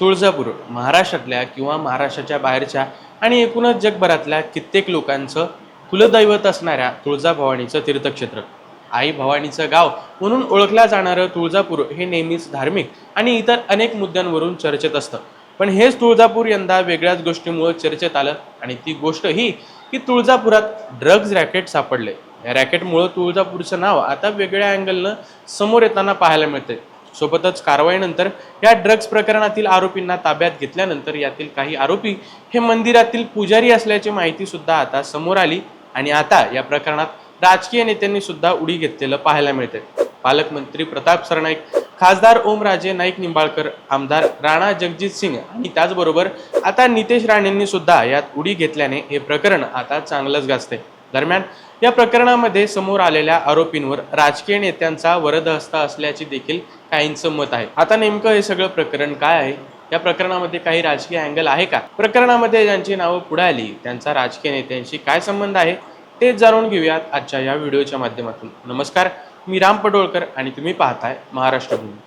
तुळजापूर महाराष्ट्रातल्या किंवा महाराष्ट्राच्या बाहेरच्या आणि एकूणच जगभरातल्या कित्येक लोकांचं कुलदैवत असणाऱ्या तुळजाभवानीचं तीर्थक्षेत्र. आई भवानीचं गाव म्हणून ओळखलं जाणारं तुळजापूर हे नेहमीच धार्मिक आणि इतर अनेक मुद्द्यांवरून चर्चेत असतं. पण हेच तुळजापूर यंदा वेगळ्याच गोष्टीमुळे चर्चेत आलं आणि ती गोष्ट ही की तुळजापुरात ड्रग्ज रॅकेट सापडले. या रॅकेटमुळं तुळजापूरचं नाव आता वेगळ्या अँगलनं समोर येताना पाहायला मिळते सोबतच कारवाईनंतर या ड्रग्ज प्रकरणातील आरोपींना ताब्यात घेतल्यानंतर यातील काही आरोपी हे मंदिरातील पुजारी असल्याची माहिती सुद्धा आता समोर आली आणि आता या प्रकरणात राजकीय नेत्यांनी सुद्धा उडी घेतलेलं पाहायला मिळते पालकमंत्री प्रताप सरनाईक खासदार ओमराजे नाईक निंबाळकर आमदार राणा जगजित सिंग आणि त्याचबरोबर आता नितेश राणेंनी सुद्धा यात उडी घेतल्याने हे प्रकरण आता चांगलंच गाजते दरम्यान या प्रकरणामध्ये समोर आलेल्या आरोपींवर राजकीय नेत्यांचा वरदहस्त असल्याचे देखील काहींचं मत आहे. आता नेमकं हे सगळं प्रकरण काय आहे? या प्रकरणामध्ये काही राजकीय अँगल आहे का? प्रकरणामध्ये ज्यांची नावं पुढे आली त्यांचा राजकीय नेत्यांशी काय संबंध आहे? तेच जाणून घेऊयात आजच्या या व्हिडिओच्या माध्यमातून. नमस्कार मी राम पडोळकर आणि तुम्ही पाहताय महाराष्ट्र भूमी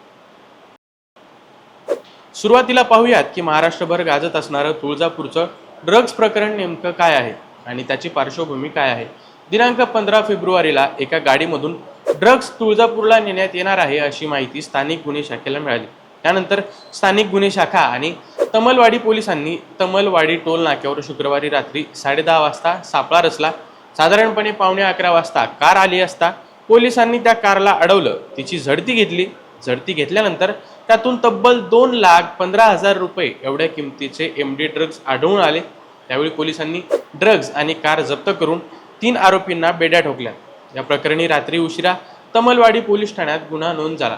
सुरुवातीला पाहूयात की महाराष्ट्रभर गाजत असणारं तुळजापूरचं ड्रग्ज प्रकरण नेमकं काय आहे? आणि त्याची पार्श्वभूमी काय आहे? दिनांक पंधरा फेब्रुवारीला एका गाडीमधून ड्रग्ज तुळजापूरला नेण्यात येणार आहे अशी माहिती स्थानिक गुन्हे शाखेला मिळाली. त्यानंतर स्थानिक गुन्हे शाखा आणि तमलवाडी पोलिसांनी तमलवाडी टोल नाक्यावर शुक्रवारी रात्री साडेदहा वाजता सापळा रचला. साधारणपणे पावणे अकरा वाजता कार आली असता पोलिसांनी त्या कारला अडवलं. तिची झडती घेतली. झडती घेतल्यानंतर त्यातून तब्बल दोन लाख पंधरा हजार रुपये एवढ्या किमतीचे एम डी ड्रग्ज आढळून आले. त्यावेळी पोलिसांनी ड्रग्ज आणि कार जप्त करून तीन आरोपींना बेड्या ठोकल्या. या प्रकरणी रात्री उशिरा तमलवाडी पोलीस ठाण्यात गुन्हा नोंद झाला.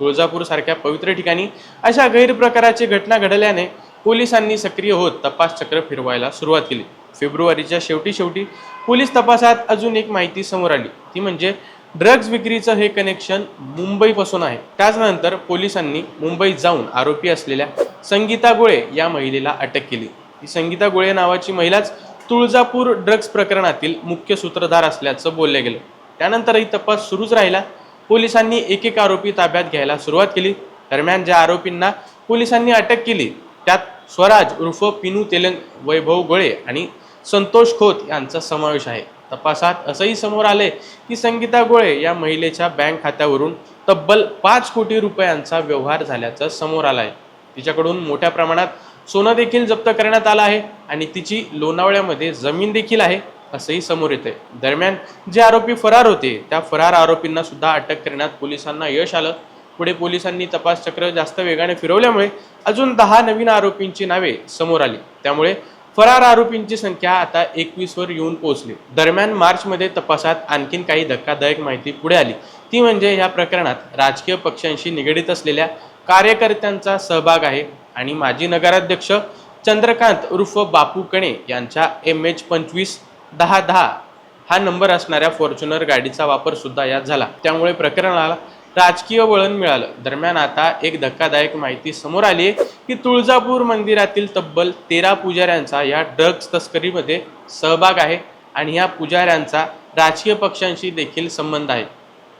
तुळजापूर सारख्या पवित्र ठिकाणी अशा गैरप्रकाराची घटना घडल्याने पोलिसांनी सक्रिय होत तपास चक्र फिरवायला सुरुवात केली. फेब्रुवारीच्या शेवटी शेवटी पोलीस तपासात अजून एक माहिती समोर आली. ती म्हणजे ड्रग्ज विक्रीचं हे कनेक्शन मुंबईपासून आहे. त्याचनंतर पोलिसांनी मुंबईत जाऊन आरोपी असलेल्या संगीता गोळे या महिलेला अटक केली. ही संगीता गोळे नावाची महिलाच तुळजापूर ड्रग्ज प्रकरणातील मुख्य सूत्रधार असल्याचं बोललं गेलं. त्यानंतरही तपास सुरूच राहिला. पोलिसांनी एक एक आरोपी ताब्यात घ्यायला सुरुवात केली. दरम्यान ज्या आरोपींना पोलिसांनी अटक केली त्यात स्वराज उर्फ पिनू तेलंग वैभव गोळे आणि संतोष खोत यांचा समावेश आहे. तपासात असंही समोर आले की संगीता गोळे या महिलेच्या बँक खात्यावरून तब्बल पाच कोटी रुपयांचा व्यवहार झाल्याचं समोर आलाय. आहे तिच्याकडून मोठ्या प्रमाणात सोनं देखील जप्त करण्यात आलं आहे आणि तिची लोणावळ्यामध्ये जमीन देखील आहे असंही समोर येते दरम्यान जे आरोपी फरार होते त्या फरार आरोपींना सुद्धा अटक करण्यात पोलिसांना यश आलं. पुढे पोलिसांनी तपास चक्र जास्त वेगाने फिरवल्यामुळे अजून दहा नवीन आरोपींची नावे समोर आली. त्यामुळे फरार आरोपींची संख्या आता एकवीसवर येऊन पोहोचली. दरम्यान मार्चमध्ये तपासात आणखीन काही धक्कादायक माहिती पुढे आली. ती म्हणजे या प्रकरणात राजकीय पक्षांशी निगडीत असलेल्या कार्यकर्त्यांचा सहभाग आहे. आणि माजी नगराध्यक्ष चंद्रकांत उर्फ बापू कणे यांच्या एम एच पंचवीस दहा दहा हा नंबर असणाऱ्या फॉर्च्युनर गाडीचा वापर सुद्धा यात झाला. त्यामुळे प्रकरणाला राजकीय वळण मिळालं. दरम्यान आता एक धक्कादायक माहिती समोर आली आहे की तुळजापूर मंदिरातील तब्बल तेरा पुजाऱ्यांचा या ड्रग्ज तस्करीमध्ये सहभाग आहे आणि या पुजाऱ्यांचा राजकीय पक्षांशी देखील संबंध आहे.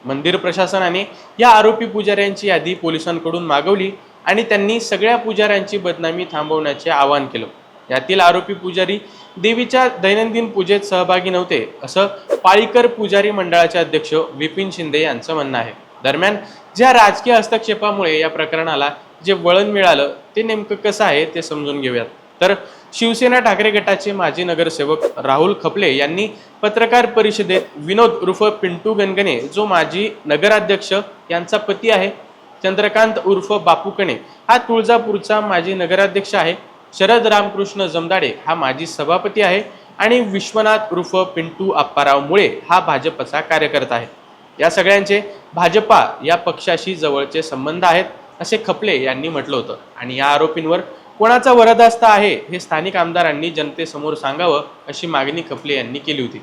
मंदिर प्रशासनाने या आरोपी पुजाऱ्यांची यादी पोलिसांकडून मागवली. आणि त्यांनी सगळ्या पुजाऱ्यांची बदनामी थांबवण्याचे आवाहन केलं. यातील आरोपी पुजारी देवीच्या दैनंदिन पूजेत सहभागी नव्हते असं पाळीकर पुजारी मंडळाचे अध्यक्ष विपिन शिंदे यांचं म्हणणं आहे. दरम्यान ज्या राजकीय हस्तक्षेपामुळे या प्रकरणाला जे वळण मिळालं ते नेमकं कसं आहे ते समजून घेऊयात. तर शिवसेना ठाकरे गटाचे माजी नगरसेवक राहुल खपले यांनी पत्रकार परिषदेत विनोद उर्फ पिंटू गणगणे जो माजी नगराध्यक्ष यांचा पती आहे चंद्रकांत उर्फ बापू कणे. हा तुळजापूरचा माजी नगराध्यक्ष आहे. शरद रामकृष्ण जमदाडे हा माजी सभापती आहे. आणि विश्वनाथ उर्फ पिंटू आप्पाराव मुळे हा भाजपचा कार्यकर्ता आहे. या सगळ्यांचे भाजपा या पक्षाशी जवळचे संबंध आहेत असे खपले यांनी म्हटलं होतं. आणि या आरोपींवर कोणाचा वरदहस्त आहे हे स्थानिक आमदारांनी जनतेसमोर सांगावं अशी मागणी खपले यांनी केली होती.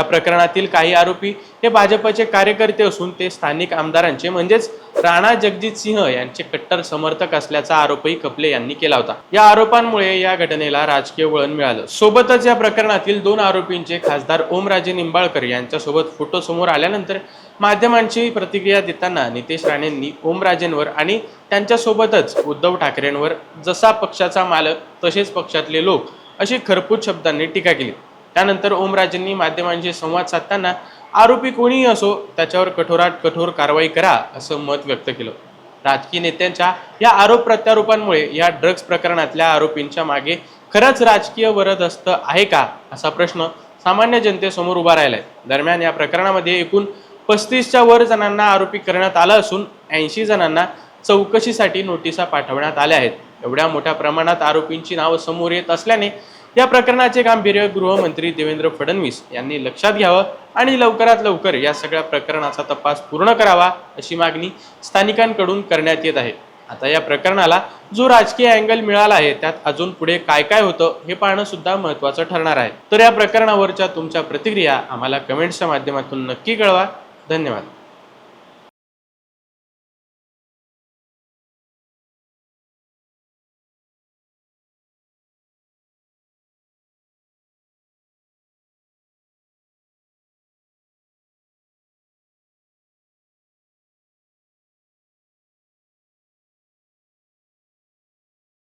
या प्रकरणातील काही आरोपी हे भाजपचे कार्यकर्ते असून ते स्थानिक आमदारांचे म्हणजेच राणा जगजित सिंह यांचे कट्टर समर्थक असल्याचा आरोपही कपले यांनी केला होता. या आरोपांमुळे या घटनेला राजकीय वळण मिळालं. सोबतच या प्रकरणातील दोन आरोपींचे खासदार ओमराजे निंबाळकर यांच्यासोबत फोटो समोर आल्यानंतर माध्यमांची प्रतिक्रिया देताना नितेश राणेंनी ओमराजेंवर आणि त्यांच्यासोबतच उद्धव ठाकरेंवर जसा पक्षाचा मालक तसेच पक्षातले लोक अशी खरपूस शब्दांनी टीका केली. त्यानंतर ओमराजेंनी माध्यमांशी संवाद साधताना आरोपी कोणीही असो त्याच्यावर कठोरात कठोर कारवाई करा असं मत व्यक्त केलं. राजकीय नेत्यांच्या या आरोप प्रत्यारोपांमुळे या ड्रग्ज प्रकरणातल्या आरोपींच्या मागे खरंच राजकीय वरदहस्त आहे का असा प्रश्न सामान्य जनतेसमोर उभा राहिलाय. दरम्यान या प्रकरणामध्ये एकूण पस्तीसच्या वर जणांना आरोपी करण्यात आलं असून ऐंशी जणांना चौकशीसाठी नोटिसा पाठवण्यात आल्या आहेत. एवढ्या मोठ्या प्रमाणात आरोपींची नावं समोर येत असल्याने या प्रकरणाचे गांभीर्य गृहमंत्री देवेंद्र फडणवीस यांनी लक्षात घ्यावं आणि लवकरात लवकर या सगळ्या प्रकरणाचा तपास पूर्ण करावा अशी मागणी स्थानिकांकडून करण्यात येत आहे. आता या प्रकरणाला जो राजकीय अँगल मिळाला आहे त्यात अजून पुढे काय काय होतं हे पाहणं सुद्धा महत्त्वाचं ठरणार आहे. तर या प्रकरणावरच्या तुमच्या प्रतिक्रिया आम्हाला कमेंट्सच्या माध्यमातून नक्की कळवा. धन्यवाद.